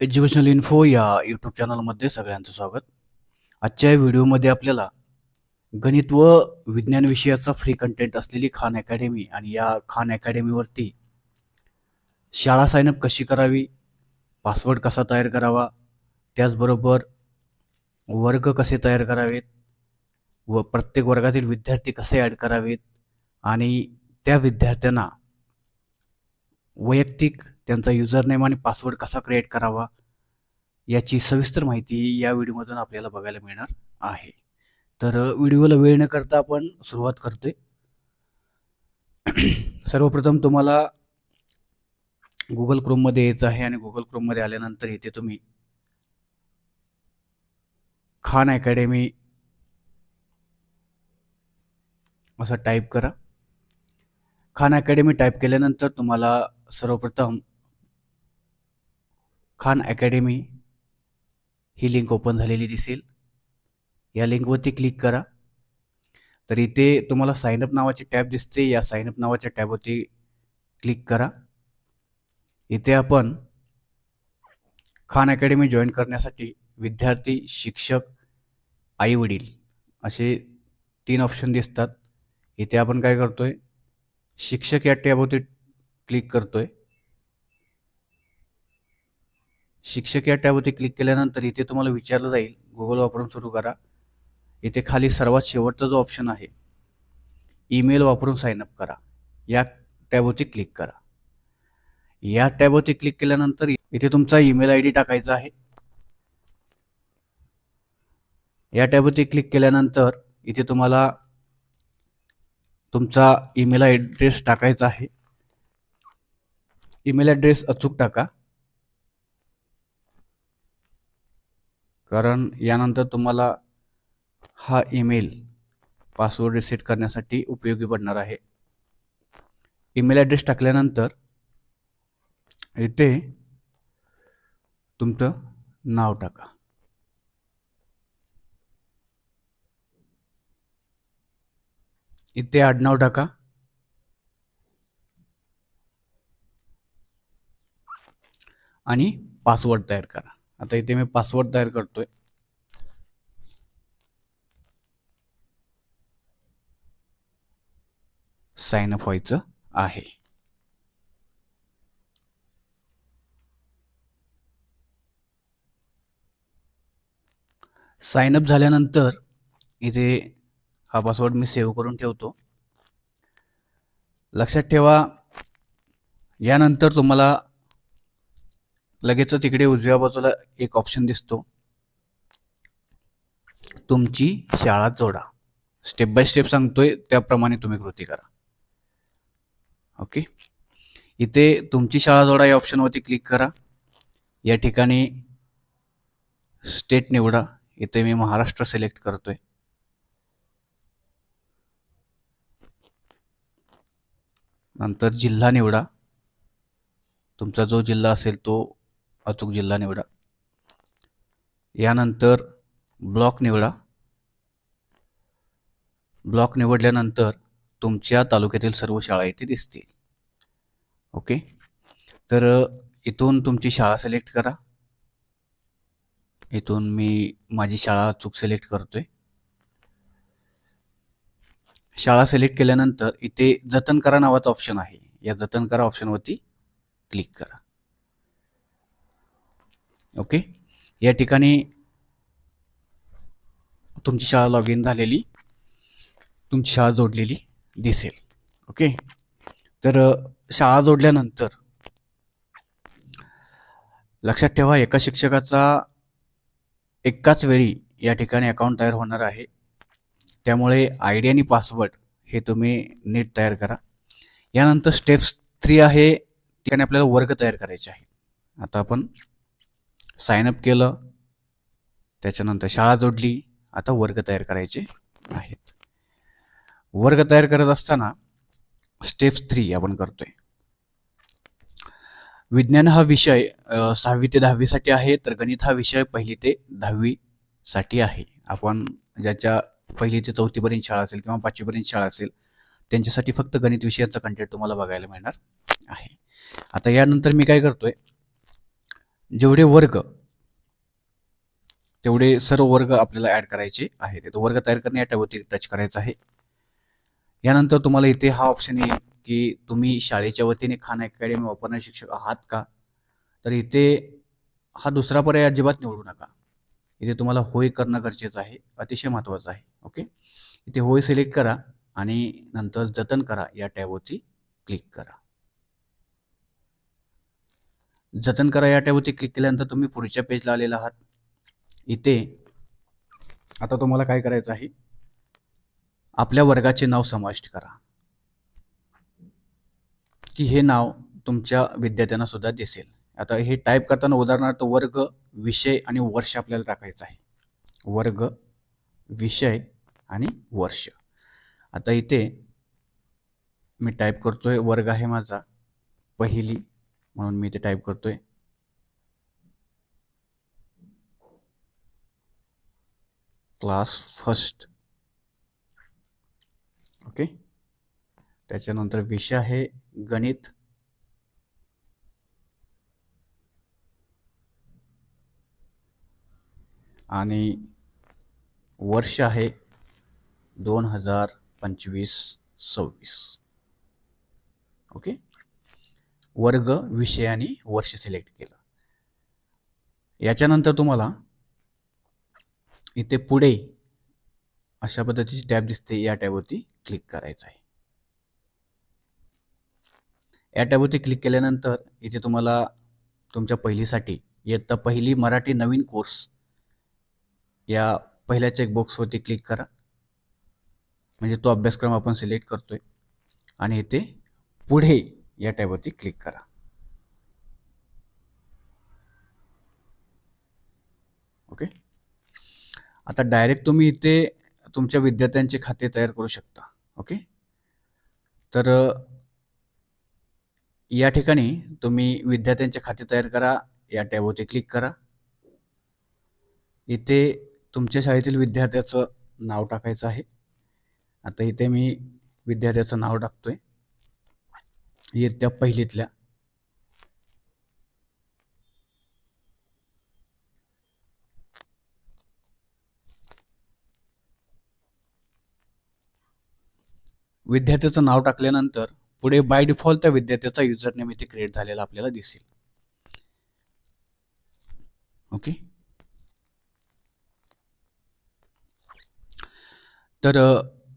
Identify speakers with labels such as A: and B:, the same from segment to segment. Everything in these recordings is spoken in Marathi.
A: एज्युकेशनल इन्फो या यूट्यूब चॅनलमध्ये सगळ्यांचं स्वागत. आजच्या व्हिडिओमध्ये आपल्याला गणित व विज्ञान विषयाचा फ्री कंटेंट असलेली खान अकॅडमी आणि या खान अकॅडमीवरती शाळा सायनअप कशी करावी पासवर्ड कसा तयार करावा त्याचबरोबर वर्ग कसे तयार करावेत व प्रत्येक वर्गातील विद्यार्थी कसे ॲड करावेत आणि त्या विद्यार्थ्यांना वैयक्तिक त्यांचा युजरनेम आणि पासवर्ड कसा क्रिएट करावा याची सविस्तर माहिती या व्हिडिओमधून आपल्याला बघायला मिळणार आहे. तर व्हिडिओला वेळ न करता आपण सुरुवात करतोय. सर्वप्रथम तुम्हाला गुगल क्रोममध्ये यायचं आहे आणि गुगल क्रोममध्ये आल्यानंतर इथे तुम्ही खान अकॅडमी असं टाईप करा. खान अकॅडमी टाईप केल्यानंतर तुम्हाला सर्वप्रथम खान अकॅडमी ही लिंक ओपन झालेली दिसेल. या लिंकवरती क्लिक करा. तर इथे तुम्हाला साईनअप नावाची टॅब दिसते. या साईनअप नावाच्या टॅबवरती क्लिक करा. इथे आपण खान अकॅडमी जॉईन करण्यासाठी विद्यार्थी शिक्षक आई वडील असे तीन ऑप्शन दिसतात. इथे आपण काय करतोय? शिक्षक या टॅबवरती क्लिक करतोय. शिक्षक या टॅबवरती क्लिक केल्यानंतर इथे तुम्हाला विचारलं जाईल गुगल वापरून सुरू करा. इथे खाली सर्वात शेवटचा जो ऑप्शन आहे ईमेल वापरून साईनअप करा. या टॅबवरती क्लिक करा. या टॅबवरती क्लिक केल्यानंतर इथे तुमचा ईमेल आय डी टाकायचा आहे. या टॅबवरती क्लिक केल्यानंतर इथे तुम्हाला तुमचा ईमेल ॲड्रेस टाकायचा आहे. ईमेल ॲड्रेस अचूक टाका. कारण यानंतर तुम्हाला हा ईमेल पासवर्ड रिसेट करण्यासाठी उपयोगी पडणार आहे. ईमेल ॲड्रेस टाकल्यानंतर इथे तुमचं नाव टाका. इथे आडनाव टाका. आणि पासवर्ड तयार करा. आता इथे मी पासवर्ड तयार करतोय. साइन अप व्हायचं आहे. साइन अप झाल्यानंतर इथे हा पासवर्ड मी सेव्ह करून ठेवतो. लक्षात ठेवा यानंतर तुम्हाला लगेचच इकडे उजव्या बाजूला एक ऑप्शन दिसतो. तुमची शाळा जोडा. स्टेप बाय स्टेप सांगतोय त्याप्रमाणे तुम्ही कृती करा. ओके इथे तुमची शाळा जोडा या ऑप्शनवरती क्लिक करा. या ठिकाणी स्टेट निवडा. इथे मी महाराष्ट्र सिलेक्ट करतोय. नंतर जिल्हा निवडा. तुमचा जो जिल्हा असेल तो अचूक जिल्हा निवडा. यानंतर ब्लॉक निवडा. ब्लॉक निवडल्यानंतर तुमच्या तालुक्यातील सर्व शाळा इथे दिसतील. ओके? तर इथून तुमची शाळा सिलेक्ट करा. इथून मी माझी शाळा अचूक सिलेक्ट करतोय. शाळा सिलेक्ट केल्यानंतर इथे जतन करा नावाचा ऑप्शन आहे. या जतन करा ऑप्शनवरती क्लिक करा. ओके? या ठिकाणी तुमची शाळा लॉग इन झालेली. तुमची शाळा जोडलेली दिसेल. ओके? तर शाळा जोडल्यानंतर लक्षात ठेवा एका शिक्षकाचा एकाच वेळी या ठिकाणी अकाउंट तयार होणार आहे. त्यामुळे आय डी आणि पासवर्ड हे तुम्ही नीट तयार करा. यानंतर स्टेप्स थ्री आहे ठिकाणी आपल्याला वर्ग तयार करायचे आहे आता आपण साइन अप केलं. त्याच्यानंतर शाळा जोडली. आता वर्ग तयार करायचे आहेत. वर्ग तयार करत असताना स्टेप थ्री आपण करतोय. विज्ञान हा विषय सहावी ते दहावीसाठी आहे. तर गणित हा विषय पहिली ते दहावीसाठी आहे. आपण ज्याच्या पहिली ते चौथीपर्यंत शाळा असेल किंवा पाचवीपर्यंत शाळा असेल त्यांच्यासाठी फक्त गणित विषयाचा कंटेंट तुम्हाला बघायला मिळणार आहे. आता यानंतर मी काय करतोय जेवढे वर्ग तेवढे सर्व वर्ग आपल्याला ॲड करायचे आहेत. तो वर्ग तयार करणे या टॅबवरती टच करायचा आहे. यानंतर तुम्हाला इथे हा ऑप्शन येईल की तुम्ही शाळेच्या वतीने खान अकॅडमी वापरणारे शिक्षक आहात का? तर इथे हा दुसरा पर्याय अजिबात निवडू नका. इथे तुम्हाला होय करणं गरजेचं आहे अतिशय महत्त्वाचं आहे. ओके इथे होय सिलेक्ट करा आणि नंतर जतन करा या टॅबवरती क्लिक करा. जतन करा या टॅबवरती क्लिक केल्यानंतर तुम्ही पुढच्या पेजला आलेला आहात. इथे आता तुम्हाला काय करायचं आहे? आपल्या वर्गाचे नाव समाविष्ट करा. की हे नाव तुमच्या विद्यार्थ्यांना सुद्धा दिसेल. आता हे टाईप करताना उदाहरणार्थ वर्ग विषय आणि वर्ष आपल्याला टाकायचं आहे. वर्ग विषय आणि वर्ष. आता इथे मी टाईप करतोय वर्ग आहे माझा. पहिली म्हणून मी ते टाईप करतोय. क्लास फर्स्ट ओके त्याच्यानंतर विषय आहे गणित. आणि वर्ष आहे दोन हजार पंचवीस सव्वीस. ओके वर्ग विषय आणि वर्ष सिलेक्ट केलं. याच्यानंतर तुम्हाला इथे पुढे अशा पद्धतीची टॅब दिसते या टॅबवरती क्लिक करायचं आहे. या टॅबवरती क्लिक केल्यानंतर इथे तुम्हाला तुमच्या पहिलीसाठी इयत्ता पहिली मराठी नवीन कोर्स या पहिल्या चेकबॉक्सवरती क्लिक करा. म्हणजे तो अभ्यासक्रम आपण सिलेक्ट करतोय. आणि इथे पुढे या टॅबवरती क्लिक करा. ओके? आता डायरेक्ट तुम्ही इथे तुमच्या विद्यार्थ्यांचे खाते तयार करू शकता. ओके? तर या ठिकाणी तुम्ही विद्यार्थ्यांचे खाते तयार करा या टॅबवरती क्लिक करा. इथे तुमच्या शाळेतील विद्यार्थ्याचं नाव टाकायचं आहे. आता इथे मी विद्यार्थ्याचं नाव टाकतोय. इयत्ता पहिलीतल्या. विद्यार्थ्याचं नाव टाकल्यानंतर पुढे बाय डिफॉल्ट त्या विद्यार्थ्याचा युजर नेम इथे क्रिएट झालेला आपल्याला दिसेल. ओके तर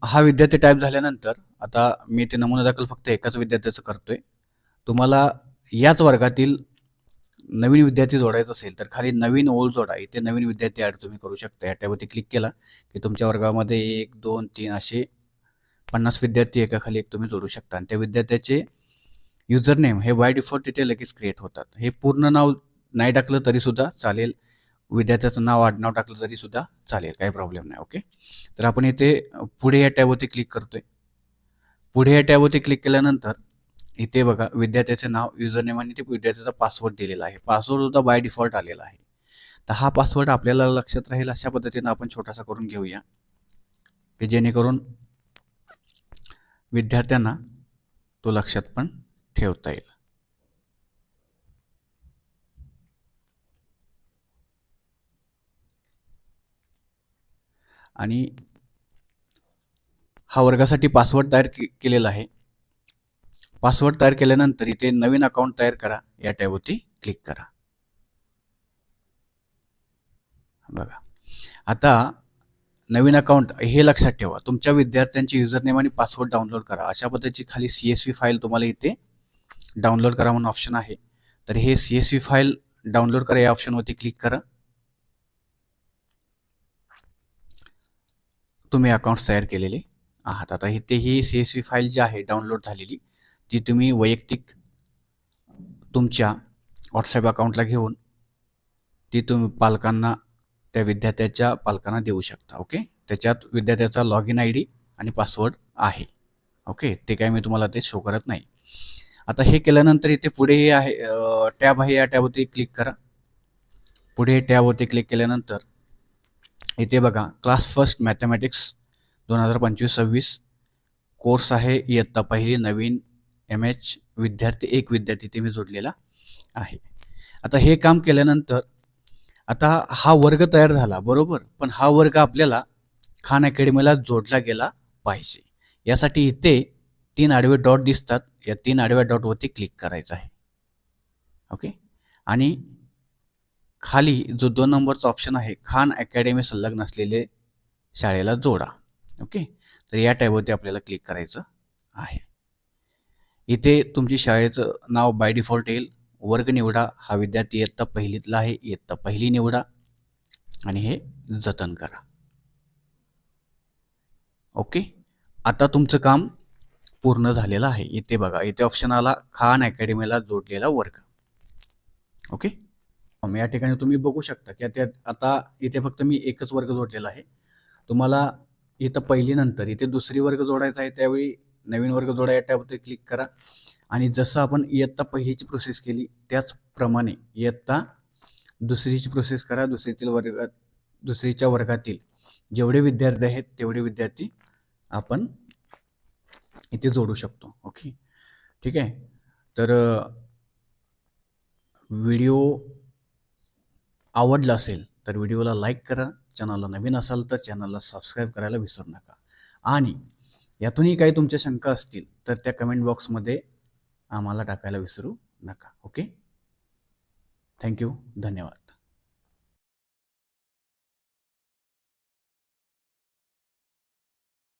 A: हा विद्यार्थी टाईप झाल्यानंतर आता मी ते नमुना दाखल फक्त एकाच विद्यार्थ्याचं करतोय. तुम्हाला याच वर्गातील नवीन विद्यार्थी जोडायचा असेल तर खाली नवीन ओळ जोडा. इथे नवीन विद्यार्थी ॲड तुम्ही करू शकता. या टॅबवरती क्लिक केला की तुमच्या वर्गामध्ये एक दोन तीन असे पन्नास विद्यार्थी एकाखाली एक तुम्ही जोडू शकता. आणि त्या विद्यार्थ्याचे युजर नेम हे बाय डिफॉल्ट तिथे लगेच क्रिएट होतात. हे पूर्ण नाव नाही टाकलं तरीसुद्धा चालेल. विद्यार्थ्याचं नाव आडनाव टाकलं तरीसुद्धा चालेल. काही प्रॉब्लेम नाही ओके तर आपण इथे पुढे या टॅबवरती क्लिक करतोय. पुढे या टॅबवरती क्लिक केल्यानंतर इथे बघा विद्यार्थ्याचे नाव युजर नेम आणि ते विद्यार्थ्याचा पासवर्ड दिलेला आहे. पासवर्ड सुद्धा बाय डिफॉल्ट आलेला आहे. तर हा पासवर्ड आपल्याला लक्षात राहील अशा पद्धतीनं आपण छोटासा करून घेऊया. की जेणेकरून विद्यार्थ्यांना तो लक्षात पण ठेवता येईल. आणि हा वर्गासाठी पासवर्ड तयार के केलेला आहे. पासवर्ड तयार केल्यानंतर इथे नवीन अकाउंट तयार करा. या टॅबवरती क्लिक करा. बघा. आता नवीन अकाउंट हे लक्षात ठेवा. तुमच्या विद्यार्थ्यांचे युजरनेम आणि पासवर्ड डाउनलोड करा. अशा पद्धतीची खाली सी एस व्ही फाईल तुम्हाला इथे डाउनलोड करा म्हणून ऑप्शन आहे. तर हे C S V file download करा या ऑप्शनवरती क्लिक करा. तुम्ही अकाउंट्स तयार केलेले. आहात. आता इथे ही सी एस व्ही फाईल जी आहे डाउनलोड झालेली ती तुम्ही वैयक्तिक तुमच्या व्हॉट्सॲप अकाउंटला घेऊन ती तुम्ही पालकांना त्या विद्यार्थ्याच्या पालकांना देऊ शकता ओके त्याच्यात विद्यार्थ्याचा लॉग इन आय डी आणि पासवर्ड आहे ओके ते काय मी तुम्हाला ते शो करत नाही. आता हे केल्यानंतर इथे पुढे हे आहे टॅब आहे या टॅबवरती क्लिक करा. पुढे टॅबवरती क्लिक केल्यानंतर इथे बघा क्लास फर्स्ट मॅथमॅटिक्स दोन हजार पंचवीस सव्वीस कोर्स आहे इयत्ता पहिली नवीन एम एच विद्यार्थी एक विद्यार्थी ते मी जोडलेला आहे. आता हे काम केल्यानंतर आता हा वर्ग तयार झाला बरोबर? पण हा वर्ग आपल्याला खान अकॅडमीला जोडला गेला पाहिजे. यासाठी इथे तीन आडवे डॉट दिसतात. या तीन आडव्या डॉटवरती क्लिक करायचं आहे. ओके? आणि खाली जो दोन नंबरचा ऑप्शन आहे खान अकॅडमी संलग्न असलेले शाळेला जोडा. ओके? तर या टॅबवरती आपल्याला क्लिक करायचं आहे. इथे तुमची शाळेचं नाव बाय डिफॉल्ट येईल. वर्ग निवडा. हा विद्यार्थी इयत्ता पहिलीतला आहे. इयत्ता पहिली निवडा. आणि हे जतन करा. ओके? आता तुमचं काम पूर्ण झालेलं आहे. इथे बघा. इथे ऑप्शन आला. खान अकॅडमीला जोडलेला वर्ग. ओके? मग या ठिकाणी तुम्ही बघू शकता की आता इथे फक्त मी एकच वर्ग जोडलेला आहे. तुम्हाला इथं पहिली नंतर इथे दुसरी वर्ग जोडायचा आहे त्यावेळी नवीन वर्ग जोडा या टॅबवरती क्लिक करा. आणि जसं आपण इयत्ता पहिलीची प्रोसेस केली त्याचप्रमाणे इयत्ता दुसरीची प्रोसेस करा दुसरीतील वर्गात दुसरीच्या वर्गातील जेवढे विद्यार्थी आहेत तेवढे विद्यार्थी आपण इथे जोडू शकतो. ओके ठीक आहे? तर व्हिडिओ आवडला असेल तर व्हिडिओला लाईक करा. चॅनलला नवीन असाल तर चॅनलला सबस्क्राईब करायला विसरू नका. आणि यातूनही काही तुमच्या शंका असतील तर त्या कमेंट बॉक्समध्ये आम्हाला टाकायला विसरू नका. ओके थँक्यू धन्यवाद.